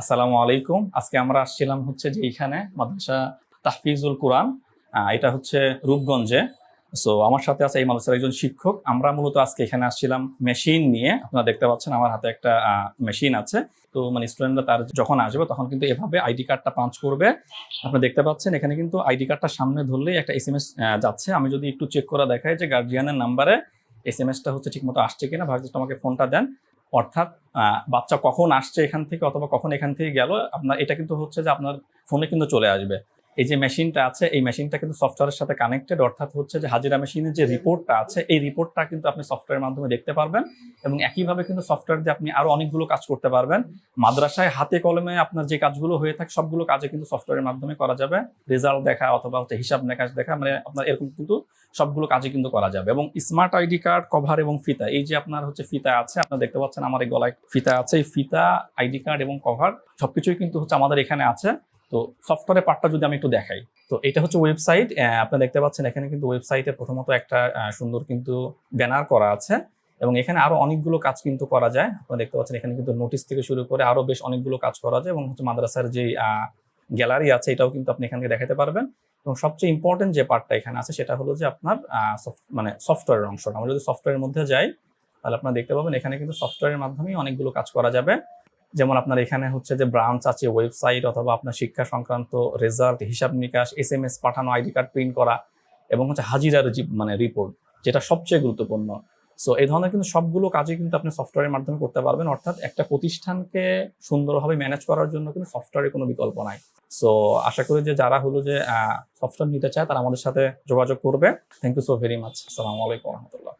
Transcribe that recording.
আসসালামু আলাইকুম। আজকে আমরা আসছিলাম হচ্ছে যে এইখানে মাদ্রাসা তাহফিজুল কোরআন। এটা হচ্ছে রূপগঞ্জে। সো আমার সাথে আছে এই মাদ্রাসার একজন শিক্ষক। আমরা মূলত আজকে এখানে আসছিলাম মেশিন নিয়ে। আপনারা দেখতে পাচ্ছেন আমার হাতে একটা মেশিন আছে। তো মানে স্টুডেন্টরা তার যখন আসবে তখন কিন্তু এভাবে আইডি কার্ডটা পাঞ্চ করবে। আপনি দেখতে পাচ্ছেন এখানে কিন্তু আইডি কার্ডটা সামনে ধরলেই একটা এস এম এস যাচ্ছে। আমি যদি একটু চেক করে দেখাই যে গার্জিয়ানের নাম্বারে এস এম এসটা হচ্ছে ঠিকমতো আসছে কিনা। ভাবছি আমাকে ফোনটা দেন। অর্থাৎ বাচ্চা কখন আসছে এখান থেকে অথবা কখন এখান থেকে গেল, আপনার, এটা কিন্তু হচ্ছে যে আপনার ফোনে কিন্তু চলে আসবে। এই যে মেশিনটা আছে, এই মেশিনটা কিন্তু সফটওয়্যারের সাথে কানেক্টেড অর্থাৎ হচ্ছে যে হাজিরা মেশিনের যে রিপোর্টটা আছে, এই রিপোর্টটা কিন্তু আপনি সফটওয়্যারের মাধ্যমে দেখতে পারবেন এবং একইভাবে কিন্তু সফটওয়্যার দিয়ে আপনি আরও অনেকগুলো কাজ করতে পারবেন। মাদ্রাসায় হাতে কলমে আপনার যে কাজগুলো হয়ে থাকে, সবগুলো কাজে কিন্তু সফটওয়্যারের মাধ্যমে করা যাবে। রেজাল্ট দেখা অথবা হচ্ছে হিসাব নিকাশ দেখা মানে আপনার এরকম কিন্তু সবগুলো কাজে কিন্তু করা যাবে এবং স্মার্ট আইডি কার্ড কভার এবং ফিতা, এই যে আপনার হচ্ছে ফিতা আছে, আপনারা দেখতে পাচ্ছেন আমার এই গলায় ফিতা আছে। এই ফিতা আইডি কার্ড এবং কভার সবকিছুই কিন্তু হচ্ছে আমাদের এখানে আছে। তো সফটওয়্যারের পার্টটা যদি আমি একটু দেখাই, তো এটা হচ্ছে ওয়েবসাইট আপনারা দেখতে পাচ্ছেন এখানে কিন্তু ওয়েবসাইটে প্রথমত একটা সুন্দর কিন্তু ব্যানার করা আছে এবং এখানে আরও অনেকগুলো কাজ কিন্তু করা যায়। আপনারা দেখতে পাচ্ছেন এখানে কিন্তু নোটিশ থেকে শুরু করে আরও বেশ অনেকগুলো কাজ করা যায় এবং হচ্ছে মাদ্রাসার যে গ্যালারি আছে এটাও কিন্তু আপনি এখানে দেখাতে পারবেন। এবং সবচেয়ে ইম্পর্টেন্ট যে পার্টটা এখানে আছে সেটা হলো যে আপনার মানে সফটওয়্যারের অংশটা। আমরা যদি সফটওয়্যারের মধ্যে যাই, তাহলে আপনারা দেখতে পাবেন এখানে কিন্তু সফটওয়্যারের মাধ্যমেই অনেকগুলো কাজ করা যাবে। যেমন আপনার এখানে হচ্ছে যে ব্রাঞ্চ আছে ওয়েবসাইট অথবা আপনার শিক্ষা সংক্রান্ত রেজাল্ট হিসাব নিকাশ এস এম এস পাঠানো আইডি কার্ড প্রিন্ট করা এবং হচ্ছে হাজিরার মানে রিপোর্ট যেটা সবচেয়ে গুরুত্বপূর্ণ। সো এই ধরনের কিন্তু সবগুলো কাজই কিন্তু আপনি সফটওয়্যারের মাধ্যমে করতে পারবেন। অর্থাৎ একটা প্রতিষ্ঠানকে সুন্দরভাবে ম্যানেজ করার জন্য কিন্তু সফটওয়্যারের কোনো বিকল্প নাই। সো আশা করি যে যারা হলো যে সফটওয়্যার নিতে চায়, তারা আমাদের সাথে যোগাযোগ করবে। Thank you so very much আসসালামু আলাইকুম রহমতুল্লাহ